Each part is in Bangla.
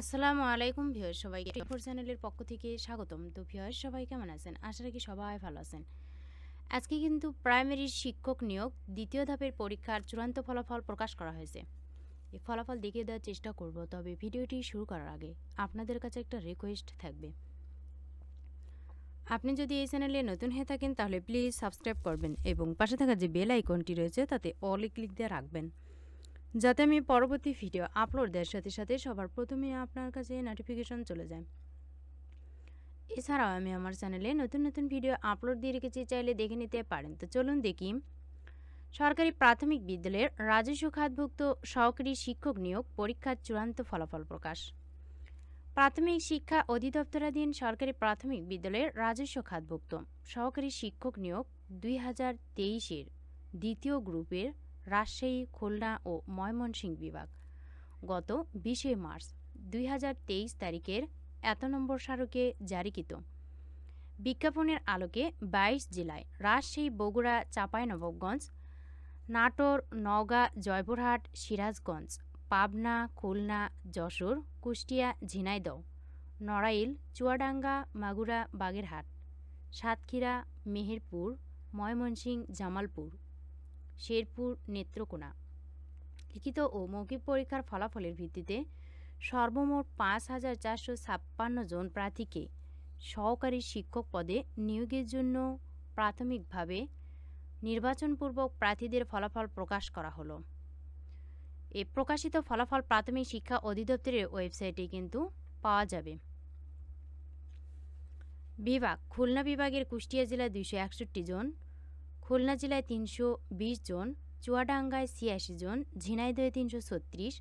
আসসালামু আলাইকুম ভিউয়ার সবাইকে ফোর চ্যানেলের পক্ষ থেকে স্বাগতম। তো ভিউয়ার সবাই কেমন আছেন? আশা রাখি সবাই ভালো আছেন। আজকে কিন্তু প্রাইমারি শিক্ষক নিয়োগ দ্বিতীয় ধাপের পরীক্ষার চূড়ান্ত ফলাফল প্রকাশ করা হয়েছে। এই ফলাফল দেখিয়ে দেওয়ার চেষ্টা করব, তবে ভিডিওটি শুরু করার আগে আপনাদের কাছে একটা রিকোয়েস্ট থাকবে। আপনি যদি এই চ্যানেলে নতুন হয়ে থাকেন, তাহলে প্লিজ সাবস্ক্রাইব করবেন এবং পাশে থাকা যে বেল আইকনটি রয়েছে, তাতে অলে ক্লিক দিয়ে রাখবেন। যাতে আমি পরবর্তী ভিডিও আপলোড দেওয়ার সাথে সাথে সবার প্রথমে আপনার কাছে নোটিফিকেশন চলে যায়। এছাড়াও আমি আমার চ্যানেলে নতুন নতুন ভিডিও আপলোড দিয়ে রেখেছি, চাইলে দেখে নিতে পারেন। তো চলুন দেখি। সরকারি প্রাথমিক বিদ্যালয়ের রাজস্ব খাতভুক্ত সহকারী শিক্ষক নিয়োগ পরীক্ষার চূড়ান্ত ফলাফল প্রকাশ। প্রাথমিক শিক্ষা অধিদপ্তরাধীন সরকারি প্রাথমিক বিদ্যালয়ের রাজস্ব খাতভুক্ত সহকারী শিক্ষক নিয়োগ দুই হাজার তেইশের দ্বিতীয় গ্রুপের রাজশাহী, খুলনা ও ময়মনসিংহ বিভাগ। গত বিশে মার্চ দুই হাজার তেইশ তারিখের এত নম্বর স্মারকে জারিকৃত। বিজ্ঞাপনের আলোকে বাইশ জেলায় রাজশাহী, বগুড়া, চাঁপাইনবাবগঞ্জ, নাটোর, নওগাঁ, জয়পুরহাট, সিরাজগঞ্জ, পাবনা, খুলনা, যশোর, কুষ্টিয়া, ঝিনাইদহ, নড়াইল, চুয়াডাঙ্গা, মাগুরা, বাগেরহাট, সাতক্ষীরা, মেহেরপুর, ময়মনসিংহ, জামালপুর। শেরপুর নেত্রকোনা। লিখিত ও মৌখিক পরীক্ষার ফলাফলের ভিত্তিতে সর্বমোট পাঁচ হাজার চারশো ছাপ্পান্ন জন প্রার্থীকে সহকারী শিক্ষক পদে নিয়োগের জন্য প্রাথমিকভাবে নির্বাচনপূর্বক প্রার্থীদের ফলাফল প্রকাশ করা হলো। এ প্রকাশিত ফলাফল প্রাথমিক শিক্ষা অধিদপ্তরের ওয়েবসাইটে কিন্তু পাওয়া যাবে। বিভাগ, খুলনা বিভাগের কুষ্টিয়া জেলায় দুইশো একষট্টি জন খুলনা জেলায় তিনশো বিশ জন, চুয়াডাঙ্গায় ছিয়াশি জন, ঝিনাইদহে তিনশো ছত্রিশ,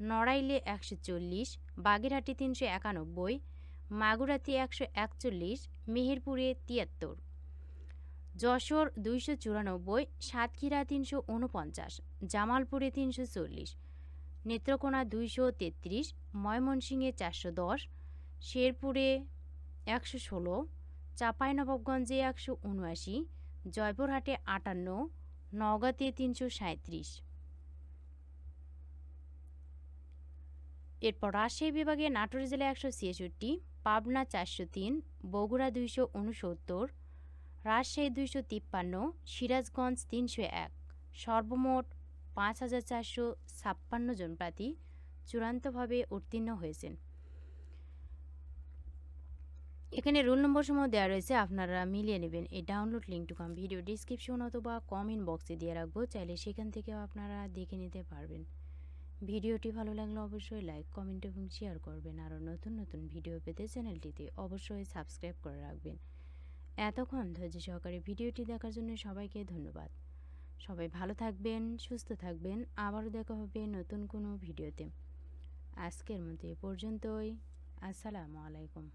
নড়াইলে একশো চল্লিশ, বাগেরহাটে তিনশো একানব্বই, মাগুরাতে একশো একচল্লিশ, মেহেরপুরে তিয়াত্তর। যশোর দুইশো চুরানব্বই, সাতক্ষীরা তিনশো উনপঞ্চাশ, জামালপুরে তিনশো চল্লিশ, নেত্রকোনা দুইশো তেত্রিশ, ময়মনসিংহে চারশো দশ, শেরপুরে একশো ষোলো, চাঁপাইনবাবগঞ্জে একশো উনআশি জয়পুরহাটে আটান্ন, নওগাঁতে তিনশো সাঁত্রিশ এরপর রাজশাহী বিভাগে নাটোর জেলায় একশো ছিয়াষট্টি, পাবনা চারশো তিন, বগুড়া দুইশো উনসত্তর, রাজশাহী দুইশো তিপ্পান্ন, সিরাজগঞ্জ তিনশো এক, সর্বমোট পাঁচ হাজার চারশো ছাপ্পান্ন জন প্রার্থী চূড়ান্তভাবে উত্তীর্ণ হয়েছেন। এখানে রোল নম্বর সমূহ দেওয়া রয়েছে, আপনারা মিলিয়ে নেবেন। এই ডাউনলোড লিঙ্কটুকু আমি ভিডিও ডিসক্রিপশন অথবা কমেন্ট বক্সে দিয়ে রাখব, চাইলে সেখান থেকেও আপনারা দেখে নিতে পারবেন। ভিডিওটি ভালো লাগলে অবশ্যই লাইক কমেন্ট এবং শেয়ার করবেন। আরও নতুন নতুন ভিডিও পেতে চ্যানেলটিতে অবশ্যই সাবস্ক্রাইব করে রাখবেন। এতক্ষণ ধৈর্য সহকারে ভিডিওটি দেখার জন্য সবাইকে ধন্যবাদ। সবাই ভালো থাকবেন, সুস্থ থাকবেন। আবারও দেখা হবে নতুন কোনো ভিডিওতে আজকের মতো এ পর্যন্তই। আসসালামু আলাইকুম।